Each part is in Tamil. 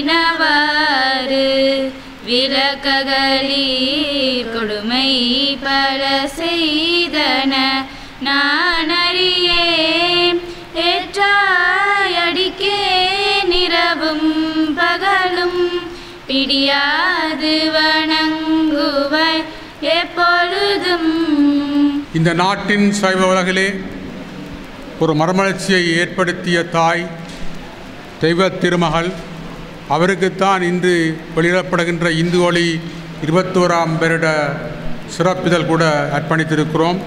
கூற்றாயினவாறு விளக்ககளீர் கொடுமை பல செய்தன நான் அறியேன் ஏற்றாயடிக்கே நிறவும் பகலும் பிடியாது வணங்குவாய் எப்பொழுதும் இந்த நாட்டின் சைவ உலகிலே ஒரு மரமலர்ச்சியை ஏற்படுத்திய தாய் தெய்வ திருமகள் அவருக்குத்தான் இன்று வெளியிடப்படுகின்ற இந்து ஒளி இருபத்தோராம் வருட சிறப்பிதழ் கூட அர்ப்பணித்திருக்கிறோம்.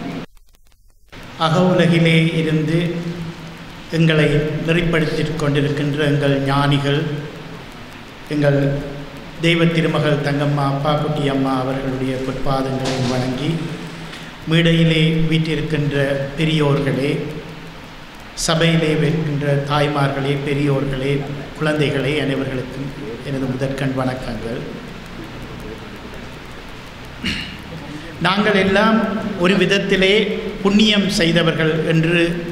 அக உலகிலே இருந்து எங்களை நெறிப்படுத்தி கொண்டிருக்கின்ற எங்கள் ஞானிகள் எங்கள் தெய்வ திருமகள் தங்கம்மா அப்பா குட்டி அம்மா அவர்களுடைய பொற்பாதங்களை வணங்கி மேடையிலே வீட்டிருக்கின்ற பெரியோர்களே சபையிலே இருக்கின்ற தாய்மார்களே பெரியோர்களே குழந்தைகளே அனைவர்களுக்கும் எனது முதற்கண் வணக்கங்கள். நாங்கள் எல்லாம் ஒரு விதத்திலே புண்ணியம் செய்தவர்கள் என்று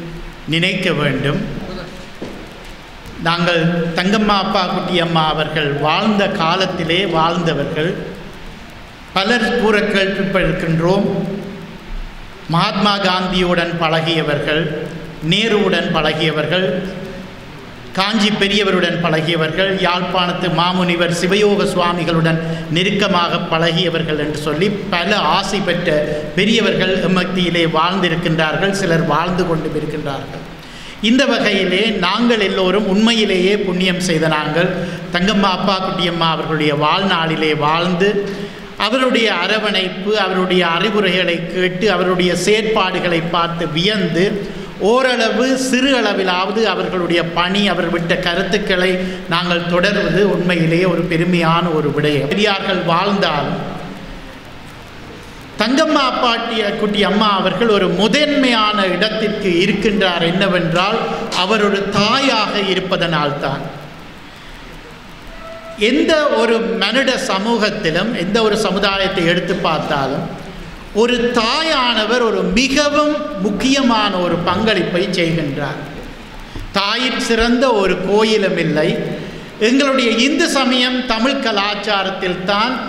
நினைக்க வேண்டும். நாங்கள் தங்கம்மா அப்பா குட்டி அம்மா அவர்கள் வாழ்ந்த காலத்திலே வாழ்ந்தவர்கள். பலர் கூற கேள்விப்பட்டிருக்கின்றோம். மகாத்மா காந்தியுடன் பழகியவர்கள் நேருவுடன் பழகியவர்கள் காஞ்சி பெரியவருடன் பழகியவர்கள் யாழ்ப்பாணத்து மாமுனிவர் சிவயோக சுவாமிகளுடன் நெருக்கமாக பழகியவர்கள் என்று சொல்லி பல ஆசை பெற்ற பெரியவர்கள் மத்தியிலே வாழ்ந்திருக்கின்றார்கள் சிலர் வாழ்ந்து கொண்டு இருக்கின்றார்கள். இந்த வகையிலே நாங்கள் எல்லோரும் உண்மையிலேயே புண்ணியம் செய்த நாங்கள் தங்கம்மா அப்பா குட்டியம்மா அவர்களுடைய வாழ்நாளிலே வாழ்ந்து அவருடைய அரவணைப்பு அவருடைய அறிவுரைகளை கேட்டு அவருடைய செயற்பாடுகளை பார்த்து வியந்து ஓரளவு சிறு அளவிலாவது அவர்களுடைய பணி அவர் விட்ட கருத்துக்களை நாங்கள் தொடர்வது உண்மையிலேயே ஒரு பெருமையான ஒரு விடயம். பெரியார்கள் வாழ்ந்தால் தங்கம்மா பாட்டிய குட்டி அம்மா அவர்கள் ஒரு முதன்மையான இடத்திற்கு இருக்கின்றார். என்னவென்றால் அவர் ஒரு தாயாக இருப்பதனால்தான். எந்த ஒரு மனித சமூகத்திலும் எந்த ஒரு சமுதாயத்தை எடுத்து பார்த்தாலும் ஒரு தாயானவர் ஒரு மிகவும் முக்கியமான ஒரு பங்களிப்பை செய்கின்றார். தாயின் சிறந்த ஒரு கோயிலும் இல்லை. எங்களுடைய இந்து சமயம் தமிழ் கலாச்சாரத்தில் தான்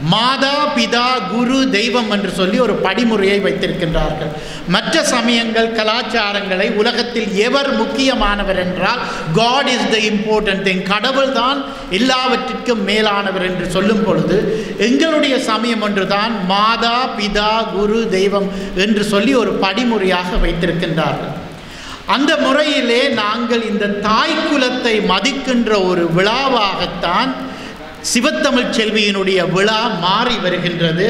மாதா பிதா குரு தெய்வம் என்று சொல்லி ஒரு படிமுறையை வைத்திருக்கின்றார்கள். மற்ற சமயங்கள் கலாச்சாரங்களை உலகத்தில் எவர் முக்கியமானவர் என்றால் God is the important thing கடவுள் தான் எல்லாவற்றிற்கும் மேலானவர் என்று சொல்லும் பொழுது எங்களுடைய சமயம் ஒன்றுதான் மாதா பிதா குரு தெய்வம் என்று சொல்லி ஒரு படிமுறையாக வைத்திருக்கின்றார்கள். அந்த முறையிலே நாங்கள் இந்த தாய் குலத்தை மதிக்கின்ற ஒரு விழாவாகத்தான் சிவத்தமிழ் செல்வியினுடைய விழா மாறி வருகின்றது.